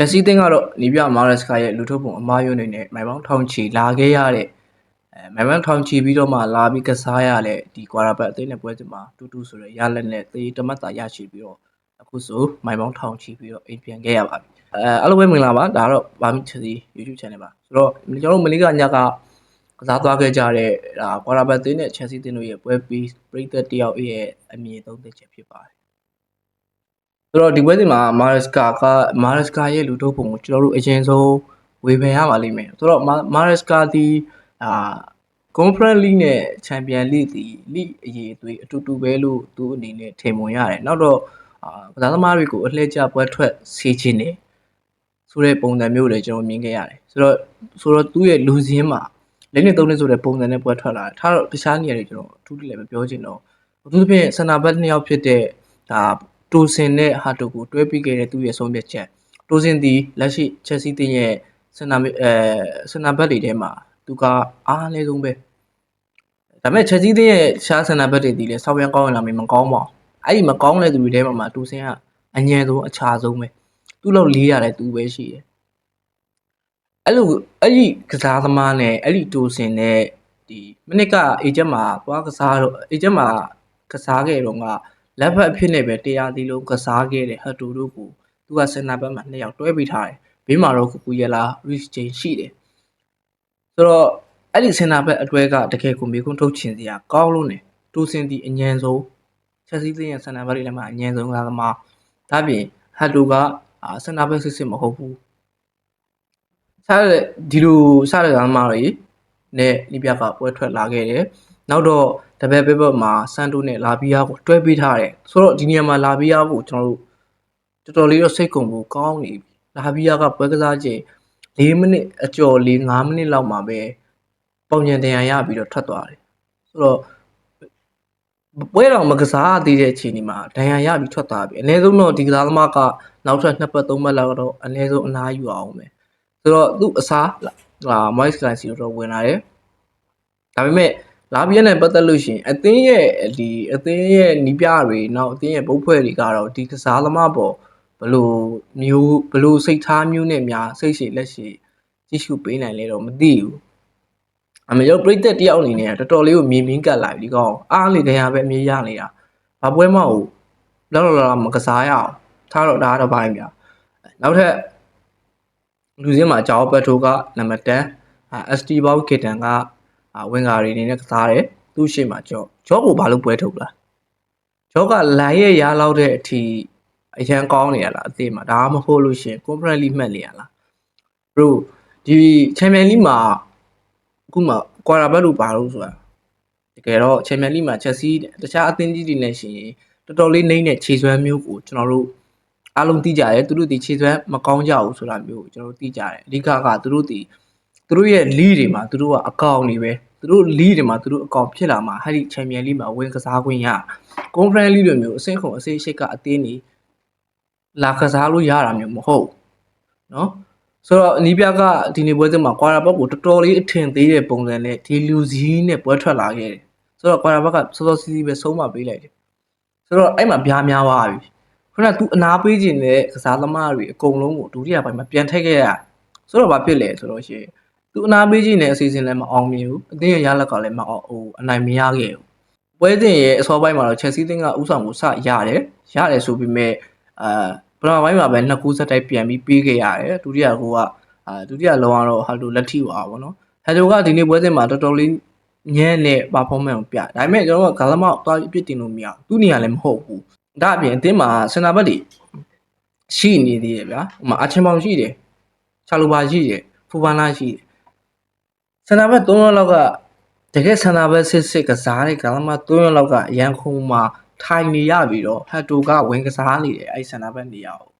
ချက်စီတင်းကတော့နီးပြမာရက်စကာရဲ့လူထုတ်ပုံအမားယွန်းနေနဲ့မိုင်ပေါင်းထောင်ချီလာခဲ့ရတဲ့အဲမိုင်ပေါင်းထောင်ချီပြီးတော့မှလာပြီးကစားရတဲ့ဒီကွာရာဘတ်အသင်းနဲ့ပွဲစဉ်မှာတူတူဆိုတဲ့ရလက်နဲ့သေတမတ်တာရရှိပြီးတော့အခုဆိုမိုင်ပေါင်းထောင်ချီပြီးတော့အိမ်ပြန်ခဲ့ရပါပြီအဲအားလုံးပဲမင်္ဂလာပါဒါတော့ဘာမီချက်စီ YouTube channel ပါဆိုတော့ကျွန်တော်တို့မလေးကညကကစားသွားခဲ့ကြတဲ့ဒါကွာရာဘတ်အသင်းနဲ့ချက်စီတင်းတို့ရဲ့ပွဲပြီးပရိသတ်တယောက်ရဲ့အမြင်သုံးသက်ချက်ဖြစ်ပါတယ် ဆိုတော့ဒီပွဲစဉ်မှာမာရက်စကာကမာရက်စကာရဲ့လူထုတ်ပုံကိုကျွန်တော်တို့အရင်ဆုံးဝေဖန်ရပါလိမ့်မယ်ဆိုတော့မာရက်စကာဒီအာ Conference League နဲ့ Champion League ဒီ League အရေးအသွေးအတူတူပဲလို့သူအနေနဲ့ထင်မြင်ရတယ်နောက်တော့အာကစားသမားတွေကိုအလှည့်ကျပွဲထွက်စေခြင်းနဲ့ဆိုတဲ့ပုံစံမျိုးလည်းကျွန်တော်မြင်ခဲ့ရတယ်ဆိုတော့ဆိုတော့သူ့ရဲ့လူစင်းမှာလက်နဲ့သုံးနေဆိုတဲ့ပုံစံနဲ့ပွဲထွက်လာတယ်ထားတော့တခြားနေရာတွေကျွန်တော်အထူးတလည်းမပြောချင်တော့အထူးသဖြင့်စနာဘတ်နှစ်ယောက်ဖြစ်တဲ့ဒါ တိုစင်နဲ့ဟာတိုကိုတွဲပြီးခဲ့တဲ့သူ့ရဲ့ဆုံးဖြတ်ချက်တိုစင်ဒီလက်ရှိချက်စီတင်းရဲ့စနာအဲစနာဘတ်တွေထဲမှာသူကအားအနည်းဆုံးပဲဒါပေမဲ့ချက်စီတင်းရဲ့ရှားစနာဘတ်တွေဒီလေဆောက်ပြန်ကောင်းရင်လာမမကောင်းပါဘူးအဲ့ဒီမကောင်းတဲ့သူတွေထဲမှာမှာတိုစင်ကအငြင်းဆုံးအခြားဆုံးပဲသူ့လောက်လေးရတယ်သူပဲရှိတယ်အဲ့လိုအဲ့ဒီကစားသမားနဲ့အဲ့ဒီတိုစင်နဲ့ဒီမနစ်ကအေဂျင့်မှာသွားကစားတော့အေဂျင့်မှာကစားခဲ့တော့က လက်ဖက်အဖြစ်နဲ့ပဲတရားသီးလုံးကစားခဲ့တဲ့ဟတ်တူတို့ကိုသူကစင်နာဘက်မှာနှစ်ယောက်တွဲပြီးထားတယ်ဘေးမှာတော့ကူကူရလာ reach chain ရှိတယ်ဆိုတော့အဲ့ဒီစင်နာဘက်အတွဲကတကယ်ကိုမေကွန်းထုတ်ချင်စရာကောင်းလို့နေတူစင်ဒီအញ្ញံဆုံးချက်စီးသိရင်စင်နာဘက်တွေထဲမှာအញ្ញံဆုံးကသမားဒါပြင်ဟတ်တူကစင်နာဘက်စစ်စစ်မဟုတ်ဘူးစားတဲ့ဒီလိုစားတဲ့ကသမားတွေနဲ့လိပြကပွဲထွက်လာခဲ့တယ်နောက်တော့ တပည့်ပဲဘက်မှာစန်တိုနဲ့လာဘီယာကိုတွဲပေးထားတယ်ဆိုတော့ဒီနေရာမှာလာဘီယာကိုကျွန်တော်တို့တော်တော်လေးတော့စိတ်ကုန်ဖို့ကောင်းနေပြီလာဘီယာကပွဲကစားချိန်၄မိနစ်အကျော်၄၅မိနစ်လောက်မှာပဲပုံညံတန်ရရပြီးတော့ထွက်သွားတယ်ဆိုတော့ပွဲတော်မကစားသေးတဲ့အချိန်ဒီမှာဒဏ်ရာရပြီးထွက်သွားပြီအနည်းဆုံးတော့ဒီကစားသမားကနောက်ထပ်နှစ်ပတ်သုံးပတ်လောက်တော့အနည်းဆုံးအနားယူအောင်ပဲဆိုတော့သူ့အစားဟာ Moise Clancy တော့ဝင်လာတယ်ဒါပေမဲ့ လာဘီယန်နဲ့ပတ်သက်လို့ရှိရင်အသင်းရဲ့ဒီအသင်းရဲ့နီးပြတွေနောက်အသင်းရဲ့ဘုတ်ဖွဲ့တွေကတော့ဒီကစားသမားပေါ်ဘလို့မျိုးဘလို့စိတ်ထားမျိုးနဲ့များစိတ်ရှိလက်ရှိကြည့်ရှုပေးနိုင်လဲတော့မသိဘူးအမေတို့ပြိသက်တယောက်အနေနဲ့တော်တော်လေးကိုမြင်မြင်ကတ်လာပြီဒီကောင်အားလေတရားပဲအမြင်ရနေတာဘာပွဲမဟုတ်လောက်လောက်လောက်မကစားရအောင်ထားတော့ဒါတော့ပိုင်းပြနောက်ထပ်လူစင်းမှာဂျောက်ဘတ်ထိုကနံပါတ်10 ST ဘောက်ကစ်တန်က ဝင်ကာတွေအနေနဲ့ကစားတယ်သူ့ရှေ့မှာကြော့ကြော့ကိုဘာလို့ပွဲထုတ်လားကြော့ကလိုင်းရဲ့ရားလောက်တဲ့အထိအရန်ကောင်းနေရလားအသေးမှာဒါမှမဟုတ်လို့ရှင် conference league မှတ်နေရလား bro ဒီ champion league မှာအခုမှ quarter back လို့ပါလို့ဆိုတာတကယ်တော့ champion league မှာ Chelsea တခြားအသင်းကြီးတွေနဲ့ရှင်တော်တော်လေးနှိမ့်တဲ့ခြေစွမ်းမျိုးကိုကျွန်တော်တို့အားလုံးသိကြတယ်သူတို့ဒီခြေစွမ်းမကောင်းကြဘူးဆိုတာမျိုးကိုကျွန်တော်တို့သိကြတယ်အဓိကကသူတို့ဒီ သူတို့ရဲ့ lead တွေမှာသူတို့ကအကောင့်တွေပဲသူတို့ lead တွေမှာသူတို့အကောင့်ဖြစ်လာမှာဟာဒီ Champion League မှာဝင်ကစားခွင့်ရ Conference League တွေမျိုးအဆင့်ခုံအဆင့်ရှိကအသင်းတွေလာကစားလို့ရတာမျိုးမဟုတ်เนาะဆိုတော့အနီးပြကဒီနေ့ပွဲစဉ်မှာကွာရာဘက်ကိုတော်တော်လေးအထင်သေးတဲ့ပုံစံနဲ့ဒီလူစည်းနဲ့ပွဲထွက်လာခဲ့တယ်ဆိုတော့ကွာရာဘက်ကစောစောစီးစီးပဲဆုံးမပေးလိုက်တယ်ဆိုတော့အဲ့မှာပြားများသွားပြီခုနက तू အနာပေးခြင်းတဲ့ကစားသမားတွေအကုန်လုံးကိုဒုတိယပိုင်းမှာပြန်ထည့်ခဲ့ရဆိုတော့ဘာဖြစ်လဲဆိုတော့ရှင် သူအနာပေးခြင်းနဲ့အစီအစဉ်လည်းမအောင်မြင်ဘူးအသင်းရဲ့ရလက်ကလည်းမအောင်ဟိုအနိုင်မရခဲ့ဘူးပွဲစဉ်ရဲ့အစောပိုင်းမှာတော့ Chelsea တင်းကဥဆောင်ကိုစရတယ်ရတယ်ဆိုပေမဲ့အာပထမပိုင်းမှာပဲနှစ်ကူးဆက်တိုက်ပြန်ပြီးပေးခဲ့ရတယ်ဒုတိယကူကအာဒုတိယလုံးကတော့ဟာလိုလက်ထိပါဘောနော်ဟယ်ဒိုကဒီနေ့ပွဲစဉ်မှာတော်တော်လေးညံ့တဲ့ performance ကိုပြဒါပေမဲ့ကျွန်တော်ကဂါလမောက်သွားအပြစ်တင်လို့မရဘူးသူ့နေရာလည်းမဟုတ်ဘူးဒါအပြင်အသင်းမှာစင်တာဘက်တွေရှိနေသေးတယ်ဗျာဟိုမှာအချင်းပေါင်ရှိတယ်ချာလိုပါရှိတယ်ဖူပန်လာရှိတယ် စင်တာဘက်၃ရက်လောက်ကတကယ်စင်တာဘက်စစ်စစ်ကစားတဲ့ကလာမ၃ရက်လောက်ကရန်ကုန်မှာထိုင်နေရပြီးတော့ဟတ်တိုကဝင်ကစားနေတယ်အဲ့စင်တာဘက်နေရာကို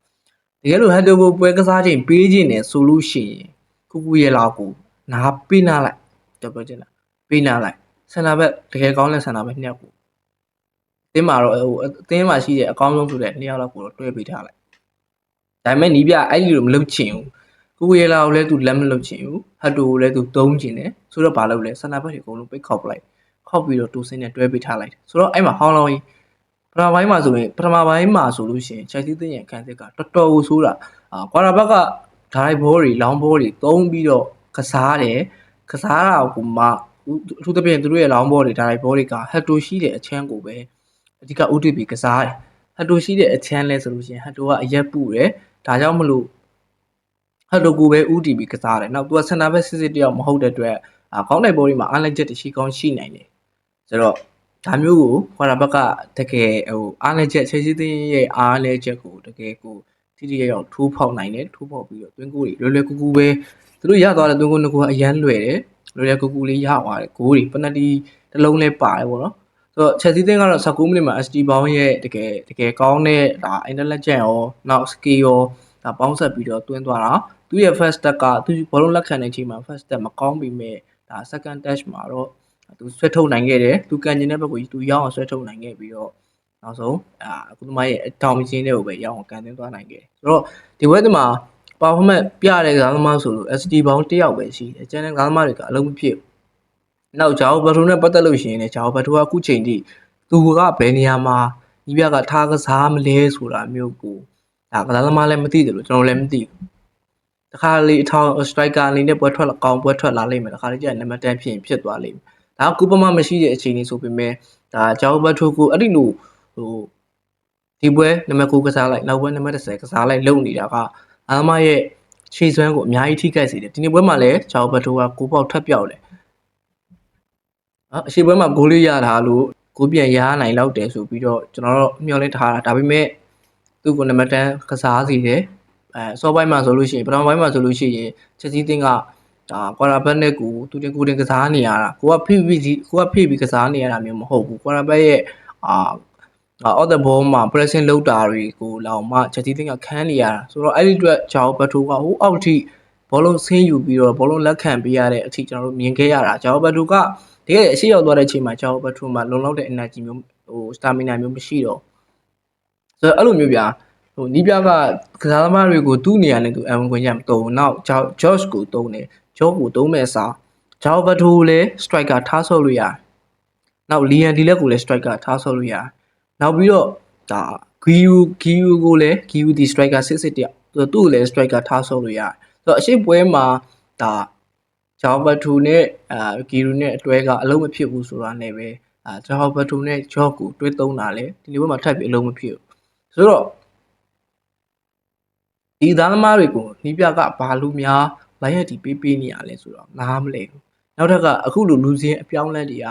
တကယ်လို့ဟတ်တိုကိုပွဲကစားချိန်ပေးခြင်းနဲ့ဆိုလို့ရှိရင်ကုကူရဲ့လောက်ကိုနားပေးနာလိုက်တော့ပြောချင်တာပေးနာလိုက်စင်တာဘက်တကယ်ကောင်းတဲ့စင်တာဘက်နှစ်ယောက်ကိုအသင်းမှာတော့ဟိုအသင်းမှာရှိတဲ့အကောင်းဆုံးဆိုတဲ့နှစ်ယောက်လောက်ကိုတော့တွဲပေးထားလိုက်ဒါပေမဲ့နီးပြအဲ့ဒီလိုမလုပ်ချင်ဘူး ကိုကိုရဲလာကိုလည်းသူလက်မလုပ်ချင်ဘူးဟတ်တူကိုလည်းသူသုံးချင်တယ်ဆိုတော့ဘာလုပ်လဲဆန္ဒဘက်တွေအကုန်လုံးပိတ်ခောက်ပလိုက်ခောက်ပြီးတော့တူစင်းနဲ့တွဲပေးထားလိုက်ဆိုတော့အဲ့မှာဟောင်းလောင်းကြီးပထမပိုင်းမှာဆိုရင်ပထမပိုင်းမှာဆိုလို့ရှိရင် Chelsea သင်းရဲ့ခံစစ်ကတော်တော်ကိုဆိုးတာအာကွာတာဘက်ကဒိုင်ဘောတွေလောင်းဘောတွေသုံးပြီးတော့ကစားတယ်ကစားတာကိုမှအထူးသဖြင့်သူတို့ရဲ့လောင်းဘောတွေဒိုင်ဘောတွေကဟက်တိုရှိတဲ့အချမ်းကိုပဲအဓိက OTP ကစားတယ်ဟက်တိုရှိတဲ့အချမ်းလဲဆိုလို့ရှိရင်ဟက်တိုကအရက်ပူတယ်ဒါကြောင့်မလို့ ဟက်တိုကိုပဲ OTP ကစားတယ်နောက်သူကစင်တာဘက်စစ်စစ်တယောက်မဟုတ်တဲ့အတွက်အာကောင်းတဲ့ဘောတွေမှာအားလက်ချက်တရှိကောင်းရှိနိုင်တယ်ဆိုတော့ဒါမျိုးကိုခွာတာဘက်ကတကယ်ဟိုအားလည်းချက်ချေချီသိန်းရဲ့အားလည်းချက်ကိုတကယ်ကိုတိတိကျကျထိုးဖောက်နိုင်တယ်ထိုးဖောက်ပြီးတော့တွင်းကိုတွေလွယ်လွယ်ကူကူပဲသူတို့ရသွားတဲ့တွင်းကိုနှစ်ခုကအရန်လွယ်တယ်လွယ်လွယ်ကူကူလေးရသွားတယ်ဂိုးတွေပနတီတစ်လုံးလေးပါတယ်ပေါ့နော်ဆိုတော့ချက်စီသိန်းကတော့19မိနစ်မှာ ST ဘောင်းရဲ့တကယ်တကယ်ကောင်းတဲ့ဒါ intelligent ရောနောက် skill ရောဒါပေါင်းဆက်ပြီးတော့တွင်းသွားတာ သူရဲ့ first step ကသူဘောလုံးလက်ခံတဲ့အချိန်မှာ first step မကောင်းပြီမဲ့ဒါ second touch မှာတော့သူဆွဲထုတ်နိုင်ခဲ့တယ်သူကန်ကျင်တဲ့ဘက်ကိုသူရောက်အောင်ဆွဲထုတ်နိုင်ခဲ့ပြီးတော့နောက်ဆုံးအာအခုသမားရဲ့အတောင်ချင်းတွေကိုပဲရောက်အောင်ကန်သွင်းသွားနိုင်ခဲ့တယ်ဆိုတော့ဒီဘက်ဒီမှာ performance ပြတဲ့ကစားသမားဆိုလို့ SD ဘောင်းတစ်ယောက်ပဲရှိတယ်ကျန်တဲ့ကစားသမားတွေကအလုံးမဖြစ်ဘူးနောက်ဂျာအိုဘတ်ထိုနဲ့ပတ်သက်လို့ရှိရင်လည်းဂျာအိုဘတ်ထိုကအခုချိန်ထိသူကဘယ်နေရာမှာဒီပြကထားကစားမလဲဆိုတာမျိုးကိုဒါကစားသမားလည်းမသိတယ်လို့ကျွန်တော်လည်းမသိဘူး တခါလေအထောင် striker အနေနဲ့ပွဲထွက်လာကောင်းပွဲထွက်လာလိမ့်မယ်တခါလေကျရင်နံပါတ်10ဖြစ်ရင်ဖြစ်သွားလိမ့်မယ်ဒါကကူပမာမရှိတဲ့အချိန်လေးဆိုပေမဲ့ဒါဂျာအိုဘတ်ထိုကိုအဲ့ဒီလိုဟိုဒီပွဲနံပါတ်9ကစားလိုက်နောက်ပွဲနံပါတ်10ကစားလိုက်လုံနေတာကအာမရဲ့ခြေစွမ်းကိုအများကြီးထိခိုက်စေတယ်ဒီနေ့ပွဲမှာလည်းဂျာအိုဘတ်ထိုကကိုပေါက်ထပ်ပြောက်တယ်အရှိပွဲမှာဂိုးလေးရတာလို့ကိုပြန်ရနိုင်လောက်တယ်ဆိုပြီးတော့ကျွန်တော်တို့မျှော်လင့်ထားတာဒါပေမဲ့သူ့ကိုနံပါတ်10ကစားစီတယ် အဲစောပိုင်းမှာဆိုလို့ရှိရင်ပထမပိုင်းမှာဆိုလို့ရှိရင်ချက်စီးတင်းကဒါကွာရာဘက်နဲ့ကိုသူတင်ကိုတင်ကစားနေရတာကိုကဖိဖိစီကိုကဖိပြီးကစားနေရတာမျိုးမဟုတ်ဘူးကွာရာဘက်ရဲ့အာအော်ဒဘောမှာ pressing လောက်တာတွေကိုလောင်မှချက်စီးတင်းကခန်းနေရတာဆိုတော့အဲ့ဒီအတွက်ဂျာဘတ်ထိုကဟိုအောက်ထိဘောလုံးဆင်းယူပြီးတော့ဘောလုံးလက်ခံပေးရတဲ့အထိကျွန်တော်တို့မြင်ခဲ့ရတာဂျာဘတ်ထိုကတကယ်အရှိရောက်သွားတဲ့အချိန်မှာဂျာဘတ်ထိုမှာလုံလောက်တဲ့ energy မျိုးဟို stamina မျိုးမရှိတော့ဆိုတော့အဲ့လိုမျိုးဗျာ ဟိုနီးပြကကစားသမားတွေကိုသူ့နေရာနဲ့သူအမ်ခွင့်ရမတုံနောက်ဂျော့ဂျော့ကိုတုံးတယ်ဂျော့ကိုတုံးမဲ့စာဂျော့ဘတ်ထိုလည်း striker ထားဆော့လို့ရတယ်နောက်လီယန်ဒီလက်ကိုလည်း striker ထားဆော့လို့ရတယ်နောက်ပြီးတော့ဒါဂီယူဂီယူကိုလည်းဂီယူဒီ striker စစ်စစ်တယောက်သူသူ့ကိုလည်း striker ထားဆော့လို့ရတယ်ဆိုတော့အရှိပွဲမှာဒါဂျော့ဘတ်ထိုနဲ့အာဂီယူနဲ့အတွဲကအလုံးမဖြစ်ဘူးဆိုတာနဲ့ပဲအာဂျော့ဘတ်ထိုနဲ့ဂျော့ကိုတွဲသုံးတာလေဒီလိုဘက်မှာထပ်ပြီးအလုံးမဖြစ်ဘူးဆိုတော့ ဒီသားသမားတွေကိုနီးပြကဘာလို့များလိုက်ရတီပေးပေးနေရလဲဆိုတော့နားမလဲဘူးနောက်ထပ်ကအခုလိုလူစင်းအပြောင်းလဲတွေက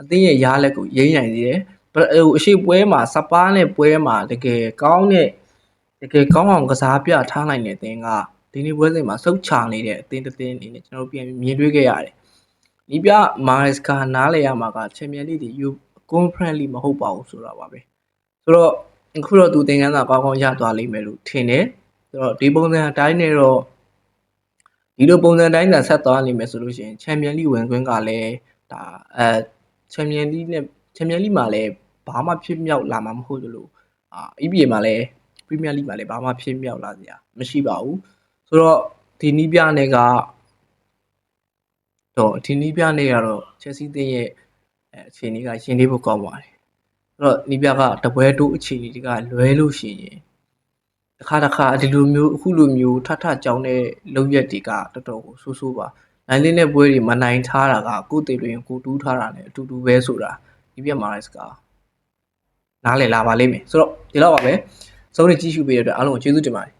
အသင်းရဲ့ရားလက်ကိုရိမ့်နိုင်သေးတယ်ဟိုအရှိပွဲမှာစပါးနဲ့ပွဲမှာတကယ်ကောင်းတဲ့တကယ်ကောင်းအောင်ကစားပြထားနိုင်တဲ့အသင်းကဒီနေ့ပွဲစဉ်မှာစုတ်ချနေတဲ့အသင်းတစ်သင်းအနေနဲ့ကျွန်တော်ပြန်မြင်တွေ့ခဲ့ရတယ်။ဒီပြမာရက်စကာနားလေရမှာကချန်ပီယံလိဒီယူကွန်ဖရင့်လိမဟုတ်ပါဘူးဆိုတာပါပဲ။ဆိုတော့အခုတော့သူသင်ခန်းစာကောင်းကောင်းရသွားလိမ့်မယ်လို့ထင်တယ်။ ဆိုတော့ဒီပုံစံအတိုင်းနဲ့တော့ဒီလိုပုံစံတိုင်းသာဆက်သွားနေမယ်ဆိုလို့ရှိရင်ချန်ပီယံလိဝင်ခွင့်ကလည်းဒါအဲချန်ပီယံလိနဲ့ချန်ပီယံလိမှာလည်းဘာမှဖြစ်မြောက်လာမှာမဟုတ်သလိုအာ EPA မှာလည်းပရီးမီးယားလိမှာလည်းဘာမှဖြစ်မြောက်လာစရာမရှိပါဘူးဆိုတော့ဒီနီးပြနဲ့ကတော့ဒီနီးပြနဲ့ကတော့ချက်စီးသင်းရဲ့အဲအခြေအနေကရှင်လေးဖို့ကောင်းပါတယ်ဆိုတော့နီးပြကတပွဲတိုးအခြေအနေတွေကလွဲလို့ရှိရင် တစ်ခါတစ်ခါဒီလိုမျိုးအခုလိုမျိုးထထကြောင်းတဲ့လုံရက်တွေကတော်တော်ကိုဆိုးဆိုးပါနိုင်လေးနဲ့ပွဲတွေမနိုင်ထားတာကကိုယ်တည်တွင်ကိုတူးထားတာနဲ့အတူတူပဲဆိုတာဒီပြမှာတဲ့စကားနားလည်လာပါလိမ့်မယ်ဆိုတော့ဒီလောက်ပါပဲဆုံးနေကြည့်ရှုပေးတဲ့အတွက်အားလုံးကိုကျေးဇူးတင်ပါတယ်